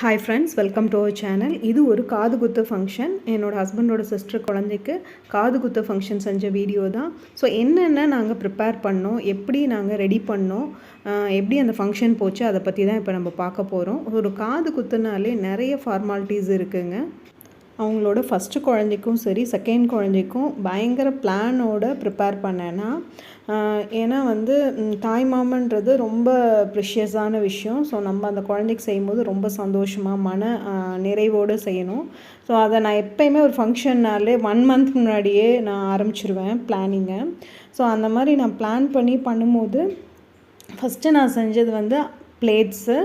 Hi friends welcome to our channel இது ஒரு காது குத்து ஃபங்க்ஷன் என்னோடய ஹஸ்பண்டோட சிஸ்டர் குழந்தைக்கு காது குத்து ஃபங்க்ஷன் செஞ்ச வீடியோ தான். ஸோ என்னென்ன நாங்கள் ப்ரிப்பேர் பண்ணோம் எப்படி நாங்கள் ரெடி பண்ணோம் எப்படி அந்த ஃபங்க்ஷன் போச்சு அதை பற்றி தான் இப்போ நம்ம பார்க்க போகிறோம் ஒரு காது குத்துனாலே நிறைய ஃபார்மாலிட்டிஸ் இருக்குங்க. அவங்களோட ஃபஸ்ட்டு குழந்தைக்கும் சரி செகண்ட் குழந்தைக்கும் பயங்கர பிளானோட ப்ரிப்பேர் பண்ணேன்னா ஏன்னா வந்து தாய் மாமன்றது ரொம்ப ப்ரிஷியஸான விஷயம். ஸோ நம்ம அந்த குழந்தைக்கு செய்யும்போது ரொம்ப சந்தோஷமாக மன நிறைவோடு செய்யணும். ஸோ அதை நான் எப்பயுமே ஒரு ஃபங்க்ஷன்னாலே ஒன் மந்த் முன்னாடியே நான் ஆரம்பிச்சிருவேன் பிளானிங்கை ஸோ அந்த மாதிரி நான் பிளான் பண்ணி பண்ணும்போது ஃபஸ்ட்டு நான் செஞ்சது வந்து பிளேட்ஸு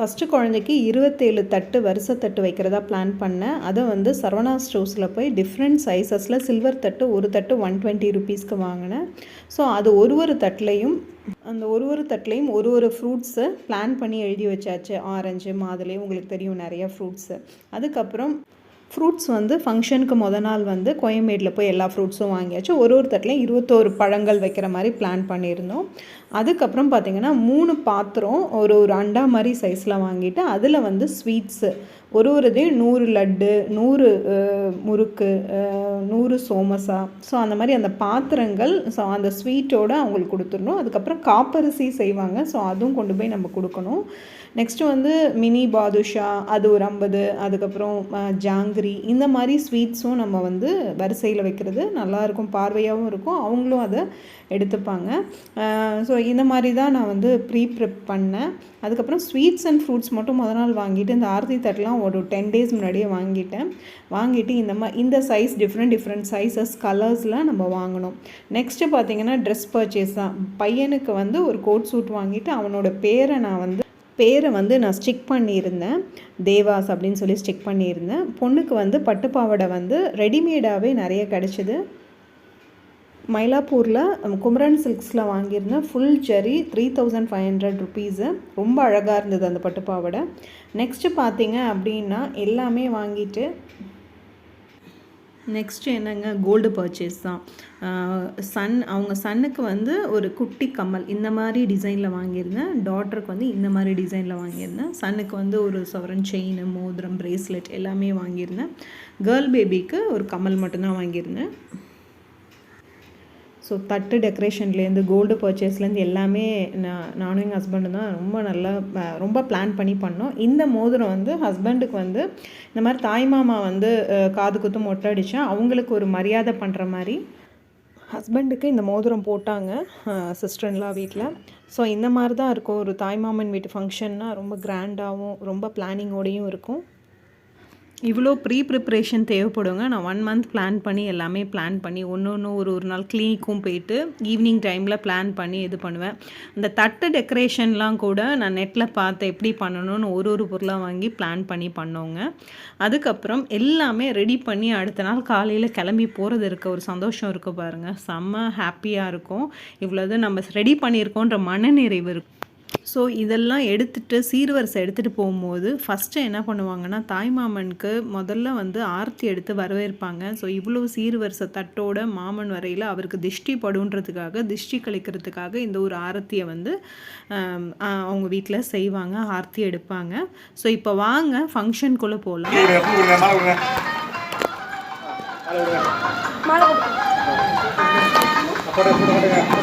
ஃபஸ்ட்டு குழந்தைக்கு இருபத்தேழு தட்டு வரிசை தட்டு வைக்கிறதா பிளான் பண்ணேன் அதை வந்து சரவணா ஸ்டோர்ஸில் போய் டிஃப்ரெண்ட் சைஸஸில் சில்வர் தட்டு ஒரு தட்டு ஒன் டுவெண்ட்டி ருபீஸ்க்கு வாங்கினேன். ஸோ அது ஒரு ஒரு தட்டுலையும் அந்த ஒரு ஒரு தட்டுலையும் ஒரு ஒரு ஃப்ரூட்ஸை பிளான் பண்ணி எழுதி வச்சாச்சு. ஆரஞ்சு மாதுளை உங்களுக்கு தெரியும் நிறையா ஃப்ரூட்ஸு அதுக்கப்புறம் ஃப்ரூட்ஸ் வந்து ஃபங்க்ஷனுக்கு முத நாள் வந்து கோயம்பேடில் போய் எல்லா ஃப்ரூட்ஸும் வாங்கியாச்சு. ஒரு ஒரு தட்டிலையும் இருபத்தோரு பழங்கள் வைக்கிற மாதிரி பிளான் பண்ணியிருந்தோம். அதுக்கப்புறம் பார்த்திங்கன்னா மூணு பாத்திரம் ஒரு ஒரு அண்டா மாதிரி சைஸில் வாங்கிட்டு அதில் வந்து ஸ்வீட்ஸு ஒரு ஒரு இதையும் நூறு லட்டு நூறு முறுக்கு நூறு சோமசா. ஸோ அந்த மாதிரி அந்த பாத்திரங்கள் ஸோ அந்த ஸ்வீட்டோடு அவங்களுக்கு கொடுத்துடணும். அதுக்கப்புறம் காப்பரிசி செய்வாங்க. ஸோ அதுவும் கொண்டு போய் நம்ம கொடுக்கணும். நெக்ஸ்ட்டு வந்து மினி பாதுஷா அது ஒரு ஐம்பது அதுக்கப்புறம் ஜாங்கிரி. இந்த மாதிரி ஸ்வீட்ஸும் நம்ம வந்து வரிசையில் வைக்கிறது நல்லாயிருக்கும். பார்வையாகவும் இருக்கும். அவங்களும் அதை எடுத்துப்பாங்க. ஸோ இந்த மாதிரி தான் நான் வந்து ப்ரீ ப்ரிப் பண்ணேன். அதுக்கப்புறம் ஸ்வீட்ஸ் அண்ட் ஃப்ரூட்ஸ் மட்டும் முத நாள் வாங்கிட்டு இந்த ஆர்த்தி தட்டெலாம் ஒரு டென் டேஸ் முன்னாடியே வாங்கிட்டேன். வாங்கிட்டு இந்த மாதிரி இந்த சைஸ் டிஃப்ரெண்ட் டிஃப்ரெண்ட் சைஸஸ் கலர்ஸில் நம்ம வாங்கணும். நெக்ஸ்ட்டு பார்த்தீங்கன்னா ட்ரெஸ் பர்ச்சேஸ் தான். பையனுக்கு வந்து ஒரு கோட் சூட் வாங்கிட்டு அவனோட பேரை நான் வந்து பேரை வந்து நான் ஸ்டிக் பண்ணியிருந்தேன். தேவாஸ் அப்படின்னு சொல்லி ஸ்டிக் பண்ணியிருந்தேன். பொண்ணுக்கு வந்து பட்டுப்பாவடை வந்து ரெடிமேடாகவே நிறைய கிடச்சிது. மயிலாப்பூரில் குமரன் சில்க்ஸில் வாங்கியிருந்தேன் full zari three thousand five hundred rupees ரொம்ப அழகாக இருந்தது அந்த பட்டுப்பாவாடை நெக்ஸ்ட்டு பார்த்தீங்க அப்படின்னா எல்லாமே வாங்கிட்டு நெக்ஸ்ட்டு என்னங்க? கோல்டு பர்ச்சேஸ் தான். சன் அவங்க சன்னுக்கு வந்து ஒரு குட்டி கம்மல். இந்த மாதிரி டிசைனில் வாங்கியிருந்தேன். டாட்டருக்கு வந்து இந்த மாதிரி டிசைனில் வாங்கியிருந்தேன். சன்னுக்கு வந்து ஒரு சவரன் செயின் மோதிரம் பிரேஸ்லெட் எல்லாமே வாங்கியிருந்தேன். கேர்ள் பேபிக்கு ஒரு கம்மல் மட்டும்தான் வாங்கியிருந்தேன். ஸோ தட்டு டெக்கரேஷன்லேருந்து கோல்டு பர்ச்சேஸ்லேருந்து எல்லாமே நான் நானும் எங்கள் ஹஸ்பண்டும் தான் ரொம்ப நல்லா ரொம்ப பிளான் பண்ணி பண்ணோம். இந்த மோதிரம் வந்து ஹஸ்பண்டுக்கு வந்து இந்த மாதிரி தாய் மாமா வந்து காது குத்து மொட்டை அடித்தா அவங்களுக்கு ஒரு மரியாதை பண்ணுற மாதிரி ஹஸ்பண்டுக்கு இந்த மோதிரம் போட்டாங்க சிஸ்டர்லாம் வீட்டில் ஸோ இந்த மாதிரி தான் இருக்கும். ஒரு தாய்மாமன் வீட்டு ஃபங்க்ஷன்னா ரொம்ப கிராண்டாகவும் ரொம்ப பிளானிங்கோடையும் இருக்கும். இவ்வளோ ப்ரீ ப்ரிப்ரேஷன் தேவைப்படுங்க. நான் ஒன் மந்த் பிளான் பண்ணி எல்லாமே பிளான் பண்ணி ஒன்று ஒன்று ஒரு ஒரு நாள் கிளினிக்கும் போயிட்டு ஈவினிங் டைமில் பிளான் பண்ணி இது பண்ணுவேன். அந்த தட்டு டெக்கரேஷன்லாம் கூட நான் நெட்டில் பார்த்து எப்படி பண்ணணும்னு ஒரு ஒரு பொருளாக வாங்கி பிளான் பண்ணி பண்ணோங்க. அதுக்கப்புறம் எல்லாமே ரெடி பண்ணி அடுத்த நாள் காலையில் கிளம்பி போகிறது இருக்க ஒரு சந்தோஷம் இருக்குது பாருங்கள் செம்ம ஹாப்பியாக இருக்கும். இவ்வளோது நம்ம ரெடி பண்ணியிருக்கோன்ற மனநிறைவு இருக்கும் ஸோ இதெல்லாம் எடுத்துட்டு சீர்வரிசை எடுத்துகிட்டு போகும்போது ஃபஸ்ட்டு என்ன பண்ணுவாங்கன்னா தாய்மாமனுக்கு முதல்ல வந்து ஆர்த்தி எடுத்து வரவேற்பாங்க. ஸோ இவ்வளோ சீர்வரிசை தட்டோட மாமன் வரையில் அவருக்கு திஷ்டி படுன்றதுக்காக திஷ்டி கழிக்கிறதுக்காக இந்த ஒரு ஆரத்தியை வந்து அவங்க வீட்டில் செய்வாங்க ஆர்த்தி எடுப்பாங்க. ஸோ இப்போ வாங்க ஃபங்க்ஷனுக்குள்ளே போகலாம்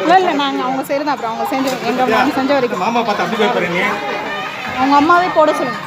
இல்லை இல்லை நாங்கள் அவங்க செய்கிறது அப்புறம் அவங்க செஞ்சு எங்கள் மாமி செஞ்ச வரைக்கும். மாமா பார்த்து அப்படி போய் பாருங்க அவங்க அம்மாவே போட சொல்லுங்க.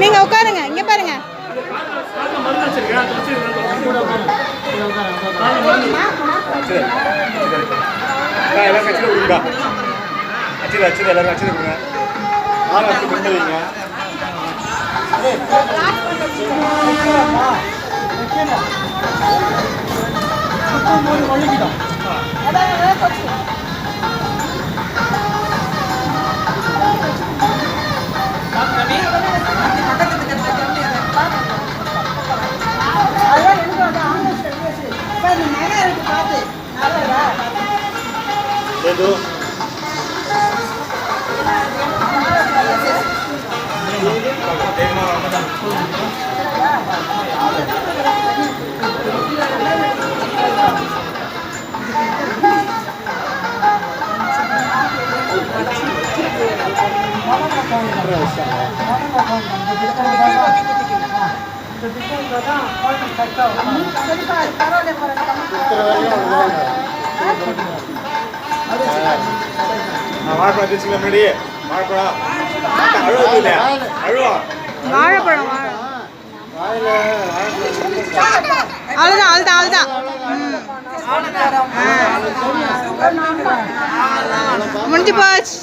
நீங்க உட்காருங்க இங்க பாருங்க. எல்லாரும் கட்சியில் கொடுங்க கட்சியில் அச்சு எல்லாரும் கட்சியில் கொடுங்க ஆறு அச்சு do Terima kasih. வாழைப்பழம் வச்சுங்க முன்னாடி வாழைப்பழம். அழுவது இல்லையா அழுவா வாழைப்பழம் அவ்வளோதான் அவ்வளோதான் அவ்வளோதான் முடிஞ்சு போச்சு.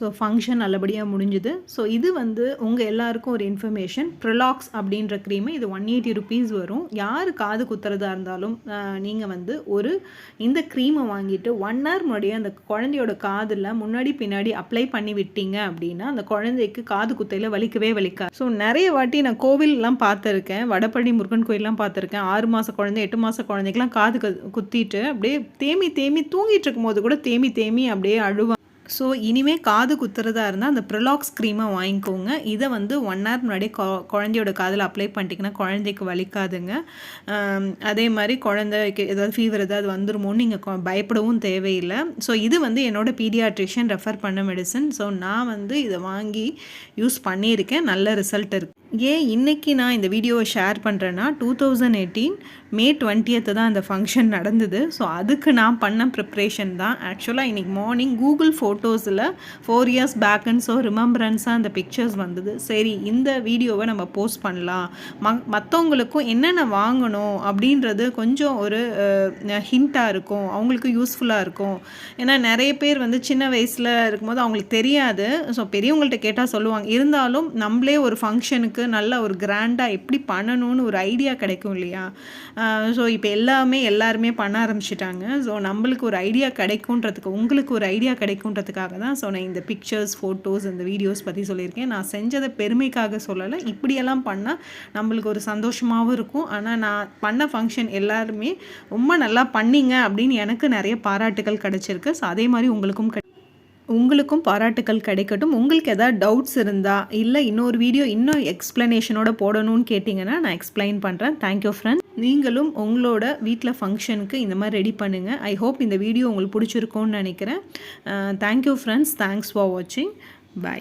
ஸோ ஃபங்க்ஷன் நல்லபடியாக முடிஞ்சுது. ஸோ இது வந்து உங்கள் எல்லாருக்கும் ஒரு இன்ஃபர்மேஷன் ப்ரலாக்ஸ் அப்படின்ற க்ரீமு இது ஒன் எயிட்டி ருபீஸ் வரும். யார் காது குத்துறதா இருந்தாலும் நீங்கள் வந்து ஒரு இந்த க்ரீமை வாங்கிட்டு ஒன் ஹவர் முன்னாடியே அந்த குழந்தையோட காதில் முன்னாடி பின்னாடி அப்ளை பண்ணி விட்டீங்க அப்படின்னா அந்த குழந்தைக்கு காது குத்தையில் வலிக்கவே வலிக்காது. ஸோ நிறைய வாட்டி நான் கோவில்லாம் பார்த்துருக்கேன். வடபழனி முருகன் கோயிலெலாம் பார்த்துருக்கேன். ஆறு மாத குழந்தை எட்டு மாத குழந்தைக்கெலாம் காது குத்திட்டு அப்படியே தேமி தேமி தூங்கிட்டு இருக்கும்போது கூட தேமி தேமி அப்படியே அழுவாங்க ஸோ இனிமே காது குத்துறதா இருந்தால் அந்த ப்ரிலாக்ஸ் க்ரீமை வாங்கிக்கோங்க. இதை வந்து ஒன் ஹவர் முன்னாடியே கொ- குழந்தையோட காதில் அப்ளை பண்ணிட்டீங்கன்னா குழந்தைக்கு வலிக்காதுங்க. அதே மாதிரி குழந்தைக்கு ஏதாவது ஃபீவர் ஏதாவது வந்துருமோன்னு நீங்கள் பயப்படவும் தேவையில்லை. ஸோ இது வந்து என்னோடய பீடியாட்ரிஷியன் ரெஃபர் பண்ண மெடிசன் ஸோ நான் வந்து இதை வாங்கி யூஸ் பண்ணியிருக்கேன். நல்ல ரிசல்ட் இருக்கு. ஏன் இன்றைக்கி நான் இந்த வீடியோவை ஷேர் பண்ணுறேன்னா டூ தௌசண்ட் எயிட்டீன் மே டுவெண்ட்டியத்து தான் அந்த ஃபங்க்ஷன் நடந்தது. ஸோ அதுக்கு நான் பண்ண ப்ரிப்ரேஷன் தான். ஆக்சுவலாக இன்றைக்கி மார்னிங் கூகுள் ஃபோட்டோஸில் ஃபோர் இயர்ஸ் பேக்குன்னு ஸோ ரிமெம்பரன்ஸாக அந்த பிக்சர்ஸ் வந்தது. சரி இந்த வீடியோவை நம்ம போஸ்ட் பண்ணலாம். ம மற்றவங்களுக்கும் என்னென்ன வாங்கணும் அப்படின்றது கொஞ்சம் ஒரு ஹிண்ட்டாக இருக்கும். அவங்களுக்கு யூஸ்ஃபுல்லாக இருக்கும். ஏன்னா நிறைய பேர் வந்து சின்ன வயசில் இருக்கும்போது அவங்களுக்கு தெரியாது. ஸோ பெரியவங்கள்ட்ட கேட்டால் சொல்லுவாங்க. இருந்தாலும் நம்மளே ஒரு ஃபங்க்ஷனுக்கு நல்ல ஒரு கிராண்டாக எப்படி பண்ணணும்னு ஒரு ஐடியா கிடைக்கும் இல்லையா? ஸோ இப்போ எல்லாமே எல்லாருமே பண்ண ஆரம்பிச்சிட்டாங்க. ஸோ நம்மளுக்கு ஒரு ஐடியா கிடைக்குன்றதுக்கு உங்களுக்கு ஒரு ஐடியா கிடைக்குன்றதுக்காக தான் ஸோ நான் இந்த பிக்சர்ஸ் ஃபோட்டோஸ் இந்த வீடியோஸ் பற்றி சொல்லியிருக்கேன். நான் செஞ்சதை பெருமைக்காக சொல்லலை. இப்படியெல்லாம் பண்ணால் நம்மளுக்கு ஒரு சந்தோஷமாகவும் இருக்கும். ஆனால் நான் பண்ண ஃபங்க்ஷன் எல்லாருமே ரொம்ப நல்லா பண்ணிங்க அப்படின்னு எனக்கு நிறைய பாராட்டுகள் கிடச்சிருக்கு. ஸோ அதே மாதிரி உங்களுக்கும் கிடை- உங்களுக்கும் பாராட்டுக்கள் கிடைக்கட்டும். உங்களுக்கு எதாவது டவுட்ஸ் இருந்தால் இல்லை இன்னொரு வீடியோ இன்னும் எக்ஸ்ப்ளனேஷனோட போடணும்னு கேட்டிங்கன்னா நான் எக்ஸ்பிளைன் பண்ணுறேன் தேங்க்யூ ஃப்ரெண்ட்ஸ் நீங்களும் உங்களோட வீட்டில் ஃபங்க்ஷனுக்கு இந்த மாதிரி ரெடி பண்ணுங்கள் ஐ ஹோப் இந்த வீடியோ உங்களுக்கு பிடிச்சிருக்கோன்னு நினைக்கிறேன். Thank you friends thanks for வாட்சிங் பை